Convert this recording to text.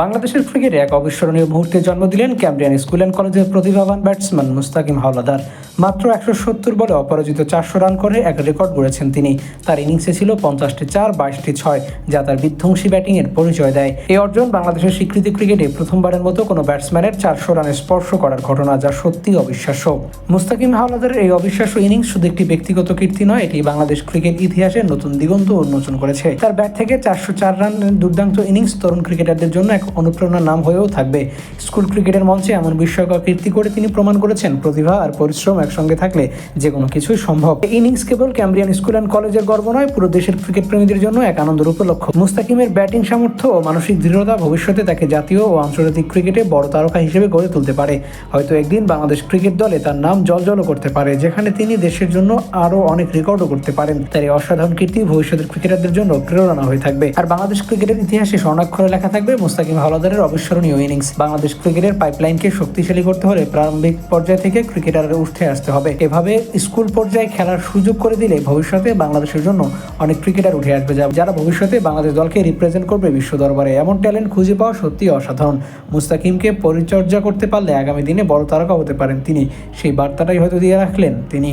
বাংলাদেশের ক্রিকেটে এক অবিস্মরণীয় মুহূর্তে জন্ম দিলেন ক্যামব্রিয়ান স্কুল অ্যান্ড কলেজের প্রতিভাবান ব্যাটসম্যান মুস্তাকিম হাওলাদার। মাত্র একশো সত্তর বলে অপরাজিত চারশো রান করে এক রেকর্ড গড়েছেন তিনি। তার ইনিংসে ছিল পঞ্চাশটি চার, বাইশটি ছয়, যা তার বিধ্বংসী ব্যাটিংয়ের পরিচয় দেয়। এই অর্জন বাংলাদেশের স্বীকৃতি ক্রিকেটে প্রথমবারের মতো কোনো ব্যাটসম্যানের চারশো রানে স্পর্শ করার ঘটনা, যা সত্যি অবিশ্বাস্য। মুস্তাকিম হাওলাদারের এই অবিশ্বাস্য ইনিংস শুধু একটি ব্যক্তিগত কীর্তি নয়, এটি বাংলাদেশ ক্রিকেট ইতিহাসে নতুন দিগন্ত উন্মোচন করেছে। তার ব্যাট থেকে চারশো চার রান দুর্দান্ত ইনিংস তরুণ ক্রিকেটারদের জন্য এক অনুপ্রেরণার নাম হয়েও থাকবে। স্কুল ক্রিকেটের মঞ্চে এমন বিস্ময়কর কীর্তি করে তিনি প্রমাণ করেছেন, প্রতিভা আর পরিশ্রম একসঙ্গে থাকলে যে কোনো কিছুই সম্ভব। ইনিংস কেবল ক্যাম্ব্রিয়ান স্কুল অ্যান্ড কলেজের গর্ব নয়, পুরো দেশের ক্রিকেট প্রেমীদের জন্য এক আনন্দের উপলক্ষ মুস্তাকিমের ব্যাটিং সামর্থ্য ও মানসিক দৃঢ়তা ভবিষ্যতে তাকে জাতীয় ও আন্তর্জাতিক ক্রিকেটে বড় তারকা হিসেবে গড়ে তুলতে পারে। হয়তো একদিন বাংলাদেশ ক্রিকেট দলে তার নাম জলজলও করতে পারে, যেখানে তিনি দেশের জন্য আরও অনেক রেকর্ডও করতে পারেন। তার এই অসাধারণ কীর্তি ভবিষ্যতের ক্রিকেটারদের জন্য প্রেরণা হয়ে থাকবে। আর বাংলাদেশ ক্রিকেটের ইতিহাসে স্বর্ণাক্ষরে লেখা থাকবে, মুস্তাকিম হাওলাদারের অবিস্মরণীয় ইনিংস বাংলাদেশ ক্রিকেটের পাইপলাইনকে শক্তিশালী করতে হলে প্রারম্ভিক পর্যায় থেকে ক্রিকেটাররা উঠে আসতে হবে। এভাবে স্কুল পর্যায়ে খেলার সুযোগ করে দিলে ভবিষ্যতে বাংলাদেশের জন্য অনেক ক্রিকেটার উঠে আসবে যারা ভবিষ্যতে বাংলাদেশ দলকে রিপ্রেজেন্ট করবে বিশ্ব দরবারে। এমন ট্যালেন্ট খুঁজে পাওয়া সত্যি অসাধারণ। মুস্তাকিমকে পরিচর্যা করতে পারলে আগামী দিনে বড় তারকা হতে পারেন তিনি। সেই বার্তাটাই হয়তো দিয়ে রাখলেন তিনি।